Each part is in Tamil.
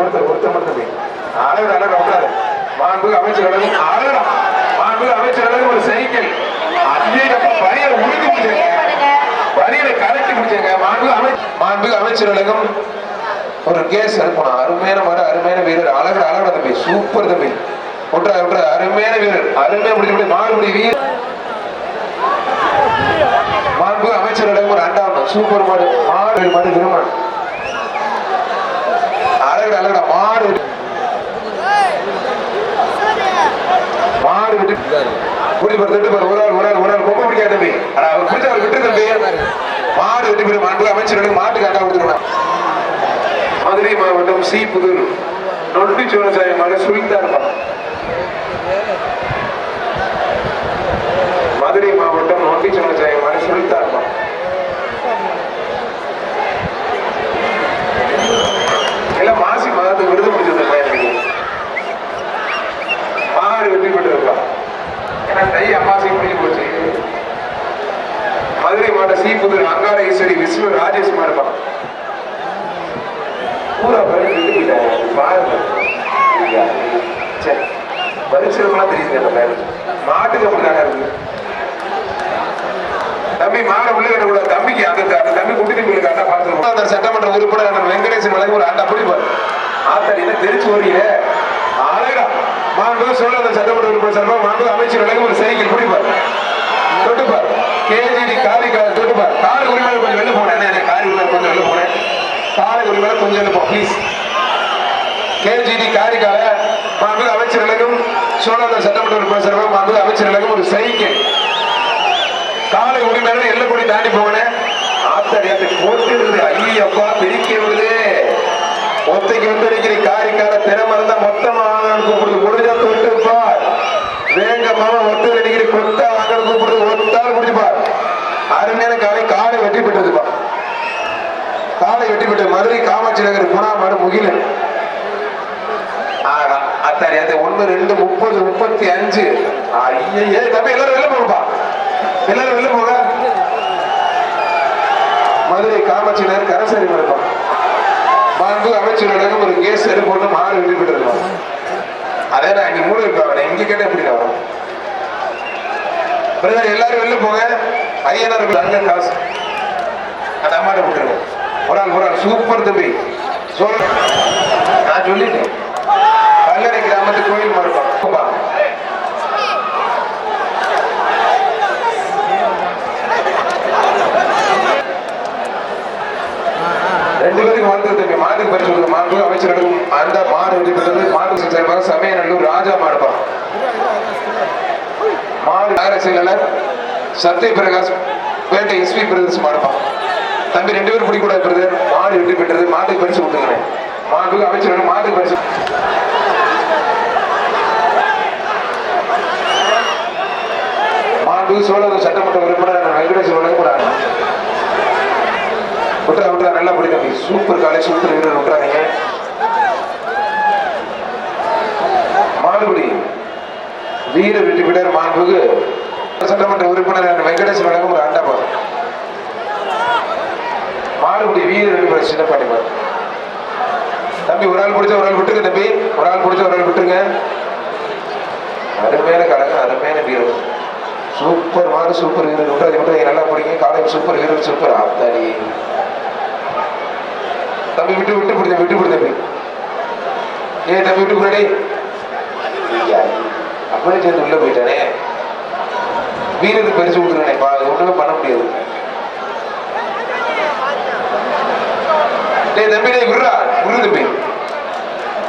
ஒருத்தர் ஒருத்தர் ஒருத்தர் மட்டும். அழகு அழகு உட்காரு. மாண்பு அமைச்சர் அழகு அழகா மாண்பு அமைச்சர் அழகு ஒரு சைக்கிள். அதே கலட்டி மாண்பு அமை மாண்பு அமைச்சர் அழகும் ஒரு கேஸ் அனுப்பணும். அருமையான மர அருமையான வீரர். அழகு அழகு தம்பி. சூப்பர் தம்பி. ஒன்றா ஒன்றா அருமையான வீரர். அருமையா முடிச்சு மாறுபடி வீரர் மாண்பு அமைச்சரிடம் ஒரு அண்டாவணும் சூப்பர் மாடு. மாடு மாடு திருமணம் அழகு அழகா மாடு மாடு விட்டு. புடி பாரு திட்டு பாரு ஒரு ஆள் ஒரு ஆள் ஒரு ஆள். கொம்ப பிடிக்காது தம்பி. ஆனா அவர் பிடிச்ச அவர் விட்டு தம்பி. மாடு விட்டு போய் அன்பு அமைச்சரிடம் மாட்டுக்கு அண்டா கொடுத்துருக்கணும். மதுரை மாவட்டம் சி புதூர். நொண்டி சோழசாமி மாடு சுல்தான் இருப்பான் மாவட்டம் நொண்டி சோழசாமி மாடு சுல்தான் எல்லாம் மாசி மாதத்துக்கு விருது பிடிச்சது பையனுக்கு மாடு வெற்றி பெற்று இருக்கலாம் ஏன்னா தை அமாசி முடிஞ்சு போச்சு மதுரை மாவட்ட சி புதூர் அங்கார ஈஸ்வரி விஷ்ணு பூரா பாருங்க. சரி. பரிசுலாம் தெரியுது அந்த பையனுக்கு மாட்டுக்கு அப்படிதானே இருக்கு? தம்பி மாட உள்ள கூட தம்பிக்கு அந்த தம்பி குட்டி அண்ணா பார்த்துருக்கோம் அந்த சட்டமன்ற உறுப்பினர் வெங்கடேசன் வழங்கி ஒரு அண்ணா பிடிப்பார் ஆத்தாடி என்ன தெரிச்சு வரீங்க அழகா மாண்பு சொல்ல அந்த சட்டமன்ற உறுப்பினர் சார்பா மாண்பு அமைச்சர் வழங்கி ஒரு சைக்கிள் பிடிப்பார் தொட்டுப்பார் கேஜிடி காரி கார் தொட்டுப்பார் கார் உரிமையாளர் கொஞ்சம் வெளில போனேன் என்ன கார் உரிமையாளர் கொஞ்சம் வெளில போனேன் காரை உரிமையாளர் கொஞ்சம் வெளில போ ப்ளீஸ் கேஜிடி காரிக்கால மாண்பு அமைச்சர் விலகும் சோழர் சட்டமன்ற உறுப்பினர் சார்பா மாண்பு அமைச்சர் ஒரு சைக்கிள். காலை உரிமையாளர் எல்லை கொடி தாண்டி போனேன் ஆத்தாடி அந்த போட்டு ஐயப்பா பிரிக்க விடுது. ஒத்தைக்கு வந்து அடிக்கிற காரிக்கார திறமை இருந்தா மொத்தமா வாங்கணும் கூப்பிடுது. முடிஞ்சா தொட்டுப்பார் வேகமாக ஒத்து அடிக்கிற கொத்தா வாங்கணும் கூப்பிடுது. ஒத்தால் முடிச்சுப்பார் அருமையான காலை காலை வெற்றி பெற்றதுப்பா காலை வெற்றி பெற்ற மதுரை காமாட்சி நகர் புனாமாடு முகிலன். ஆகா, அது ஒண்ணு ரெண்டு முப்பது முப்பத்தி அஞ்சு. ஐயே தம்பி எல்லாரும் வெளில போகப்பா எல்லாரும் வெளில போக மதுரை காமாட்சி நகர் கரசரி இருக்கும் பாண்டு அமைச்சரிடம் ஒரு கேஸ் எடுப்பு மாறு வெளியிட்டு அதே நான் இங்க மூணு இருப்பாங்க இங்க கேட்ட எப்படி நான் வரும்? பிரதர் எல்லாரும் வெளில போங்க. ஐயனார் அங்க காசு. அந்த அம்மாட்ட விட்டுருங்க ஒரு ஆள் ஒரு ஆள். சூப்பர் தம்பி. சொல் நான் சொல்லிட்டேன். கல்லறை கிராமத்து கோயில் மறுப்பா ரெண்டு பேருக்கு வாழ்த்து தம்பி மாட்டுக்கு பரிசு மாட்டு அமைச்சர் அமைச்சரிடம் அந்த மாடு வந்து பெற்றது மாட்டு சமய சமயநல்லூர் ராஜா மாடுப்பா மாடு நகர செயலாளர் சத்ய பிரகாஷ் பேட்டை எஸ்பி பிரதர்ஸ் மாடுப்பா தம்பி ரெண்டு பேரும் பிடிக்கூடாது பிரதர். மாடு வெற்றி பெற்றது? மாட்டுக்கு பரிசு கொடுத்துக்கிறேன் மாட்டுக்கு அமைச்சர் மாட்டுக்கு பரிசு பி சோழர் சட்டமன்ற உறுப்பினர் வெங்கடேஸ்வர வழங்குறாங்க விட்டுறா விட்டுறா நல்லா பிடிக்கும் சூப்பர் காலை சூப்பர் வீரர் விட்டுறாங்க மாடுபடி வீர வெற்றி வீரர் மாண்புக்கு சட்டமன்ற உறுப்பினர் வெங்கடேசன் வழங்கும் ஒரு அண்டா மாடுபடி வீர வெற்றி சின்ன பாட்டி பாரு. தம்பி ஒரு ஆள் பிடிச்ச ஒரு ஆள் விட்டுருங்க தம்பி. ஒரு ஆள் பிடிச்ச ஒரு ஆள் விட்டுருங்க. அருமையான கழகம் அருமையான வீரர் சூப்பர் மாடு சூப்பர் வீரர் விட்டாது மட்டும் நல்லா பிடிக்கும் காலேஜ் சூப்பர் வீரர் சூப்பர் ஆத்தாடி. தம்பி விட்டு விட்டு பிடிச்ச விட்டு பிடி தம்பி. ஏ தம்பி விட்டு பிடி அப்படியே சேர்ந்து உள்ள போயிட்டானே. வீரருக்கு பரிசு கொடுத்துருனே பா ஒண்ணுமே பண்ண முடியாது. டேய் தம்பி டேய் விடுறா. விடு தம்பி.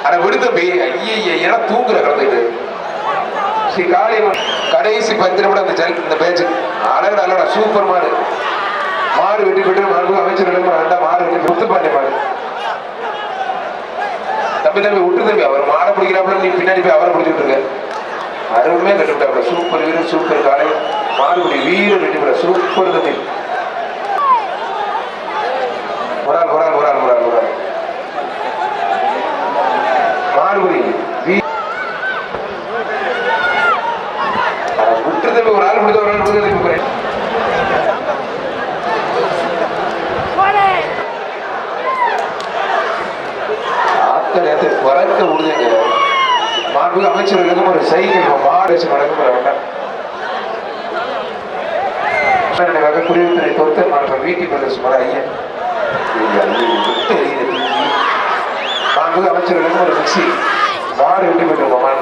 அட விடு தம்பி. ஐயா ஏன்னா தூங்குற கலந்துட்டு காளியம்மன் கடைசி பத்து நிமிடம் அந்த ஜல் இந்த பேச்சு. அழகு அழகடா சூப்பர் மாடு. மாடு வெட்டி பெற்று மாடு அமைச்சர் வேண்டா மாடு வெட்டி முத்துப்பாண்டி மாடு. தம்பி தம்பி விட்டு தம்பி அவர் மாடை பிடிக்கிறாப்புல நீ பின்னாடி போய் அவரை பிடிச்சிட்டு இருக்க. அருமையா கட்டுவிட்டாப்புல. சூப்பர் வீரர் சூப்பர் காலை மாடுபடி வீரர் வெட்டி சூப்பர் தம்பி ஒரு ஆள் ஒரு ஆள் ஒரு ஆள் ஒரு ஆள் ஒரு ஆள் மாடுபடி வீ அட விட்டு தம்பி ஒரு ஆள் பிடிச்ச ஒரு ஆள் தம்பி போறேன் பறக்க விடுதுங்க மாண்பு அமைச்சர்களுக்கும் ஒரு சைக்கிள் மாடு வச்சு வழங்க வேண்டாம் நினைவாக குடியுரிமை பொறுத்த மாண்பு வீட்டி பிரதேசம் ஐயன். மாண்பு அமைச்சர்களுக்கும் ஒரு மிக்சி. மாடு வெட்டி மாண்பு